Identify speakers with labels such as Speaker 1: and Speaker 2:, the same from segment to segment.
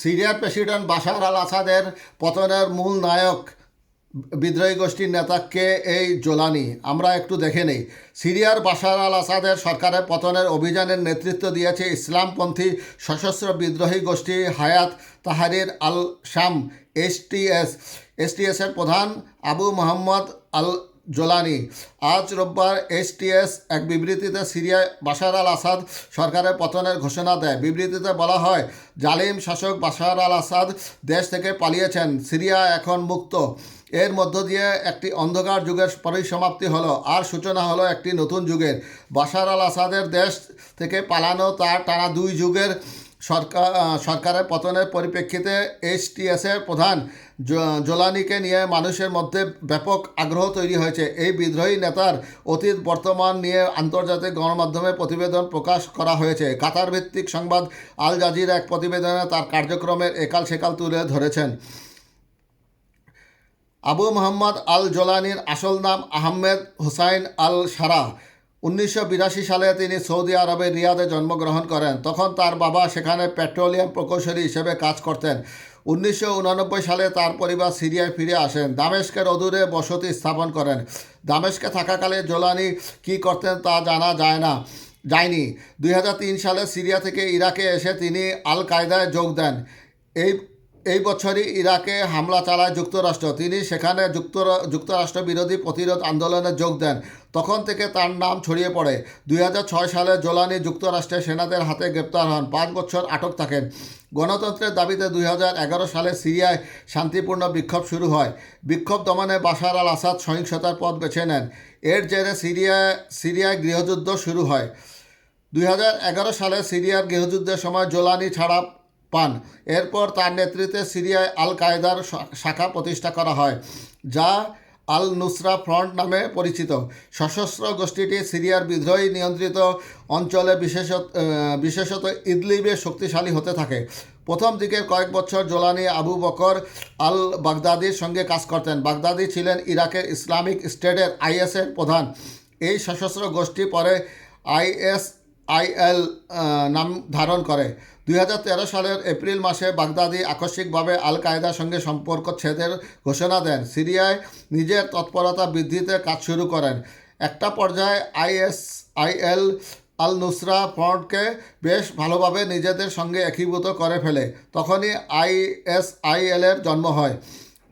Speaker 1: সিরিয়ার president Bashar আল আসাদের পতনের মূল নায়ক বিদ্রোহী গোষ্ঠীর নেতাকে এই জোলানি? আমরা একটু দেখে নেই। সিরিয়ার বাশার আল আসাদের সরকারের পতনের অভিযানের নেতৃত্ব দিয়েছে ইসলামপন্থী সশস্ত্র বিদ্রোহী গোষ্ঠী হায়াত তাহারির আল শাম এসটিএস এসটিএসের প্রধান আবু মোহাম্মদ আল জোলানি। আজ রোববার এসটিএস এক বিবৃতিতে সিরিয়ায় বাশার আল আসাদ সরকারের পতনের ঘোষণা দেয়। বিবৃতিতে বলা হয়, জালিম শাসক বাশার আল আসাদ দেশ থেকে পালিয়েছেন, সিরিয়া এখন মুক্ত। এর মধ্য দিয়ে একটি অন্ধকার যুগের পরিসমাপ্তি হলো, আর সূচনা হলো একটি নতুন যুগের। বাশার আল আসাদের দেশ থেকে পালানো তার টানা দুই যুগের সরকার সরকারের পতনের পরিপ্রেক্ষিতে এইচটিএসের প্রধান জোলানিকে নিয়ে মানুষের মধ্যে ব্যাপক আগ্রহ তৈরি হয়েছে। এই বিদ্রোহী নেতার অতীত, বর্তমান নিয়ে আন্তর্জাতিক গণমাধ্যমে প্রতিবেদন প্রকাশ করা হয়েছে। কাতার ভিত্তিক সংবাদ আল জাজির এক প্রতিবেদনে তার কার্যক্রমের একাল সেকাল তুলে ধরেছেন। আবু মোহাম্মদ আল জোলানির আসল নাম আহমেদ হুসাইন আল সারা উনিশশো বিরাশি সালে তিনি সৌদি আরবের রিয়াদে জন্মগ্রহণ করেন। তখন তার বাবা সেখানে পেট্রোলিয়াম প্রকৌশলী হিসেবে কাজ করতেন। উনিশশো সালে তার পরিবার সিরিয়ায় ফিরে আসেন। দামেস্কের অদূরে বসতি স্থাপন করেন। দামেস্কে থাকাকালে জোলানি কী করতেন তা জানা যায় না, যায়নি। দু হাজার তিন সালে সিরিয়া থেকে ইরাকে এসে তিনি আল কায়দায় যোগ দেন। এই এই বছরই ইরাকে হামলা চালায় যুক্তরাষ্ট্র। তিনি সেখানে যুক্তরা, যুক্তরাষ্ট্র বিরোধী প্রতিরোধ আন্দোলনে যোগ দেন। তখন থেকে তার নাম ছড়িয়ে পড়ে। দুই হাজার ছয় সালে জোলানি যুক্তরাষ্ট্রের সেনাদের হাতে গ্রেপ্তার হন। পাঁচ বছর আটক থাকেন। গণতন্ত্রের দাবিতে দুই হাজার এগারো সালে সিরিয়ায় শান্তিপূর্ণ বিক্ষোভ শুরু হয়। বিক্ষোভ দমনে বাশার আল আসাদ সহিংসতার পথ বেছে নেন। এর জেরে সিরিয়ায় সিরিয়ায় গৃহযুদ্ধ শুরু হয়। দুই হাজার এগারো সালে সিরিয়ার গৃহযুদ্ধের সময় জোলানি ছাড়া পান। এরপর তার নেতৃত্বে সিরিয়ায় আল কায়দার শাখা প্রতিষ্ঠা করা হয়, যা আল নুসরা ফ্রন্ট নামে পরিচিত। সশস্ত্র গোষ্ঠীটি সিরিয়ার বিদ্রোহী নিয়ন্ত্রিত অঞ্চলে বিশেষত বিশেষত ইদলিবে শক্তিশালী হতে থাকে। প্রথম দিকে কয়েক বছর জোলানি আবু বকর আল বাগদাদির সঙ্গে কাজ করতেন। বাগদাদি ছিলেন ইরাকের ইসলামিক স্টেটের আইএসের প্রধান। এই সশস্ত্র গোষ্ঠী পরে আইএস আইএল নাম ধারণ করে। দুই হাজার তেরো সালের এপ্রিল মাসে বাগদাদি আকস্মিকভাবে আল কায়দার সঙ্গে সম্পর্ক ছেদের ঘোষণা দেন। সিরিয়ায় নিজের তৎপরতা বৃদ্ধিতে কাজ শুরু করেন। একটা পর্যায়ে আইএস, আইএল আল নুসরা ফ্রন্টকে বেশ ভালোভাবে নিজেদের সঙ্গে একীভূত করে ফেলে। তখনই আইএসআইএল এর জন্ম হয়।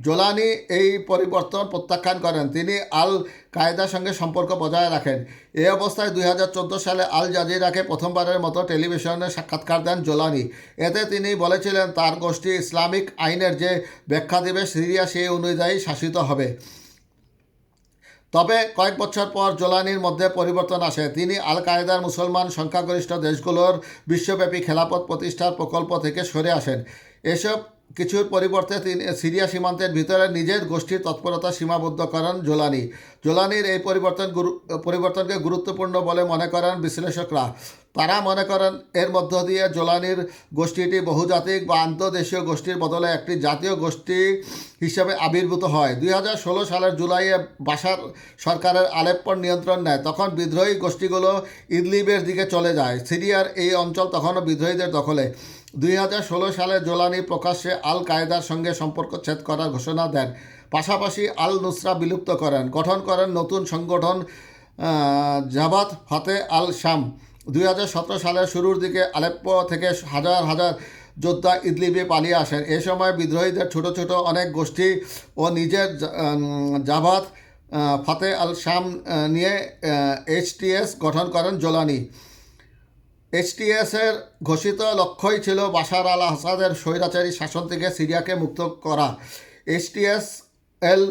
Speaker 1: জোলানি এই পরিবর্তন প্রত্যাখ্যান করেন। তিনি আল কায়দার সঙ্গে সম্পর্ক বজায় রাখেন। এই অবস্থায় দুই হাজার চোদ্দ সালে আল জাজিরাকে প্রথমবারের মতো টেলিভিশনে সাক্ষাৎকার দেন জোলানি। এতে তিনি বলেছিলেন, তার গোষ্ঠী ইসলামিক আইনের যে ব্যাখ্যা দেবে, সিরিয়া সেই অনুযায়ী শাসিত হবে। তবে কয়েক বছর পর জোলানির মধ্যে পরিবর্তন আসে। তিনি আল কায়দার মুসলমান সংখ্যাগরিষ্ঠ দেশগুলোর বিশ্বব্যাপী খেলাপথ প্রতিষ্ঠার প্রকল্প থেকে সরে আসেন। এসব কিছুর পরিবর্তে তিনি সিরিয়া সীমান্তের ভিতরে নিজের গোষ্ঠীর তৎপরতা সীমাবদ্ধ করেন জোলানি। জোলানির এই পরিবর্তন পরিবর্তনকে গুরুত্বপূর্ণ বলে মনে করেন বিশ্লেষকরা। তারা মনে করেন এর মধ্য দিয়ে জোলানির গোষ্ঠীটি বহুজাতিক বা আন্তর্দেশীয় গোষ্ঠীর বদলে একটি জাতীয় গোষ্ঠী হিসেবে আবির্ভূত হয়। দুই হাজার ষোলো সালের জুলাইয়ে বাশার সরকারের আলেপ্পর নিয়ন্ত্রণ নেয়। তখন বিদ্রোহী গোষ্ঠীগুলো ইদলিবের দিকে চলে যায়। সিরিয়ার এই অঞ্চল তখনও বিদ্রোহীদের দখলে। দুই হাজার ষোলো সালে জোলানি প্রকাশ্যে আল কায়দার সঙ্গে সম্পর্ক ছেদ করার ঘোষণা দেন। পাশাপাশি আল নুসরা বিলুপ্ত করেন। গঠন করেন নতুন সংগঠন জাবাত ফতে আল শাম। দুই হাজার সতেরো সালের শুরুর দিকে আলেপ্পো থেকে হাজার হাজার যোদ্ধা ইদলিবে পালিয়ে আসেন। এ সময় বিদ্রোহীদের ছোট ছোট অনেক গোষ্ঠী ও নিজের জা- উম, জাভাত আহ, ফাতে আল শাম নিয়ে এইচটিএস গঠন করেন জোলানি। এইচটিএসের ঘোষিত লক্ষ্যই ছিল বাশার আল আসাদের স্বৈরাচারী শাসন থেকে সিরিয়াকে মুক্ত করা। এইচটিএস এল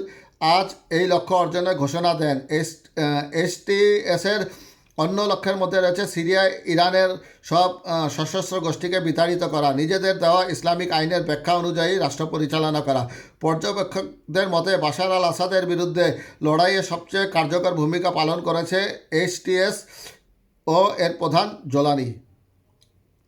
Speaker 1: আজ এই লক্ষ্য অর্জনের ঘোষণা দেন। এইচটিএসের অন্য লক্ষ্যের মধ্যে রয়েছে সিরিয়ায় ইরানের সব সশস্ত্র গোষ্ঠীকে বিতাড়িত করা, নিজেদের দেওয়া ইসলামিক আইনের ব্যাখ্যা অনুযায়ী রাষ্ট্র পরিচালনা করা। পর্যবেক্ষকদের মতে, বাশার আল আসাদের বিরুদ্ধে লড়াইয়ে সবচেয়ে কার্যকর ভূমিকা পালন করেছে এইচটিএস ও এর প্রধান জোলানি।